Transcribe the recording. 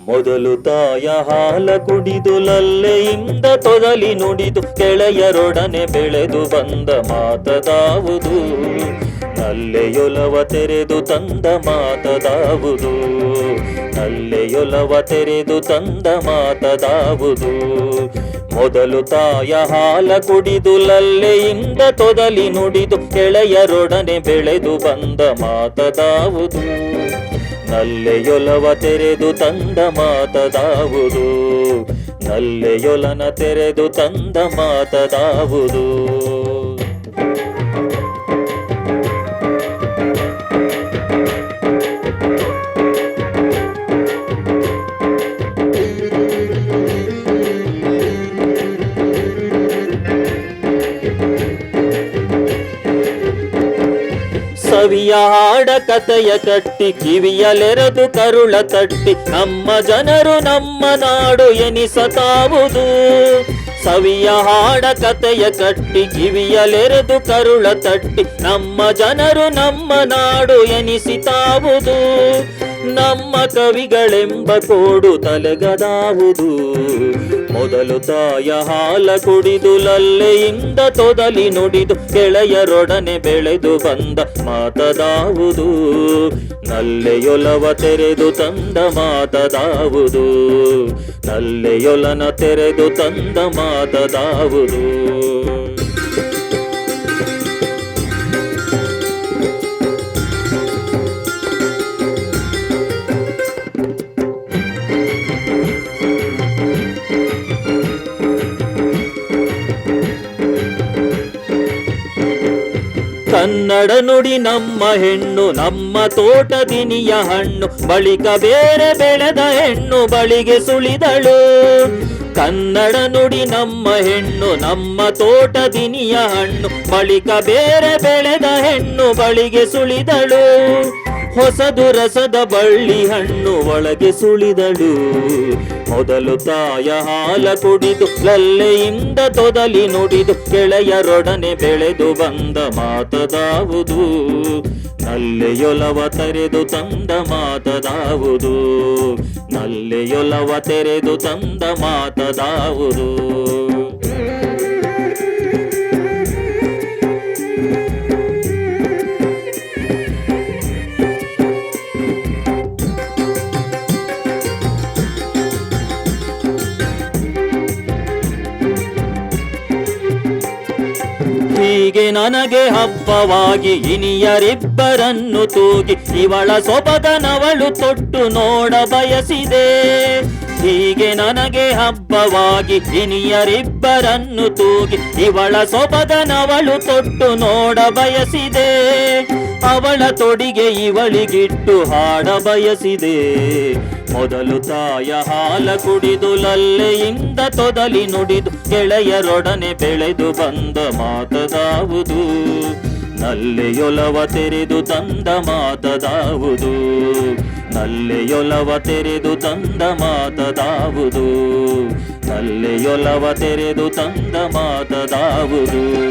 ಮೊದಲು ತಾಯ ಹಾಲ ಕುಡಿದು ಲಲ್ಲೆಯಿಂದ ತೊದಲಿ ನುಡಿದು ಕೆಳೆಯರೊಡನೆ ಬೆಳೆದು ಬಂದ ಮಾತದಾವುದು. ನಲ್ಲೆಯೊಲವ ತೆರೆದು ತಂದ ಮಾತದಾವುದು. ನಲ್ಲೆಯೊಲವ ತೆರೆದು ತಂದ ಮಾತದಾವುದು. ಮೊದಲು ತಾಯ ಹಾಲ ಕುಡಿದು ಲಲ್ಲೆಯಿಂದ ತೊದಲಿ ನುಡಿದು ಕೆಳೆಯರೊಡನೆ ಬೆಳೆದು ಬಂದ ಮಾತದಾವುದು. ನಲ್ಲೆಯೊಲವ ತೆರೆದು ತಂದ ಮಾತದಾವುದು. ನಲ್ಲೆಯೊಲನ ತೆರೆದು ತಂದ ಮಾತದಾವುದು. ಸವಿಯ ಹಾಡ ಕಥೆಯ ಕಟ್ಟಿ ಕಿವಿಯಲೆರೆದು ಕರುಳ ತಟ್ಟಿ, ನಮ್ಮ ಜನರು ನಮ್ಮ ನಾಡು ಎನಿಸತಾವುದು. ಸವಿಯ ಹಾಡ ಕಥೆಯ ಕಟ್ಟಿ ಕಿವಿಯಲೆರೆದು ಕರುಳ ತಟ್ಟಿ, ನಮ್ಮ ಜನರು ನಮ್ಮ ನಾಡು ಎನಿಸಿತಾವುದು. ನಮ್ಮ ಕವಿಗಳೆಂಬ ಕೋಡು ತಲೆಗದಾವುದು. ಮೊದಲು ತಾಯ ಹಾಲ ಕುಡಿದು ಲಲ್ಲೆಯಿಂದ ತೊದಲಿ ನುಡಿದು ಗೆಳೆಯರೊಡನೆ ಬೆಳೆದು ಬಂದ ಮಾತದಾವುದು. ನಲ್ಲೆಯೊಲವ ತೆರೆದು ತಂದ ಮಾತದಾವುದು. ನಲ್ಲೆಯೊಲನ ತೆರೆದು ತಂದ ಮಾತದಾವುದು. ಕನ್ನಡ ನುಡಿ ನಮ್ಮ ಹೆಣ್ಣು, ನಮ್ಮ ತೋಟದಿನಿಯ ಹಣ್ಣು, ಬಳಿಕ ಬೇರೆ ಬೆಳೆದ ಹೆಣ್ಣು ಬಳಿಗೆ ಸುಳಿದಳು. ಕನ್ನಡ ನುಡಿ ನಮ್ಮ ಹೆಣ್ಣು, ನಮ್ಮ ತೋಟದಿನಿಯ ಹಣ್ಣು, ಬಳಿಕ ಬೇರೆ ಬೆಳೆದ ಹೆಣ್ಣು ಬಳಿಗೆ ಸುಳಿದಳು. ಹೊಸದು ರಸದ ಬಳ್ಳಿ ಹಣ್ಣು ಒಳಗೆ ಸುಳಿದಳು. ಮೊದಲು ತಾಯ ಹಾಲ ಕುಡಿದು, ಲಲ್ಲೆಯಿಂದ ತೊದಲಿ ನುಡಿದು ಕೆಳೆಯರೊಡನೆ ಬೆಳೆದು ಬಂದ ಮಾತದಾವುದು. ನಲ್ಲೆಯೊಲವ ತೆರೆದು ತಂದ ಮಾತದಾವುದು. ನಲ್ಲೆಯೊಲವ ತೆರೆದು ತಂದ ಮಾತದಾವುದು. ಹೀಗೆ ನನಗೆ ಹಬ್ಬವಾಗಿ ಇನಿಯರಿಬ್ಬರನ್ನು ತೂಗಿ ಇವಳ ಸೊಬಗನವಳು ತೊಟ್ಟು ನೋಡ ಬಯಸಿದೆ. ಹೀಗೆ ನನಗೆ ಹಬ್ಬವಾಗಿ ಇನಿಯರಿಬ್ಬರನ್ನು ತೂಗಿ ಇವಳ ಸೊಬಗನವಳು ತೊಟ್ಟು ನೋಡ ಬಯಸಿದೆ. ಅವಳ ತೊಡಿಗೆ ಇವಳಿಗಿಟ್ಟು ಹಾಡ ಬಯಸಿದೆ. ಮೊದಲು ತಾಯ ಹಾಲ ಕುಡಿದು ಲಲ್ಲೆಯಿಂದ ತೊದಲಿ ನುಡಿದು ಗೆಳೆಯರೊಡನೆ ಬೆಳೆದು ಬಂದ ಮಾತದಾವುದು. ನಲ್ಲೆಯೊಲವ ತೆರೆದು ತಂದ ಮಾತದಾವುದು. ನಲ್ಲೆಯೊಲವ ತೆರೆದು ತಂದ ಮಾತದಾವುದು. ನಲ್ಲೆಯೊಲವ ತೆರೆದು ತಂದ ಮಾತದಾವುದು.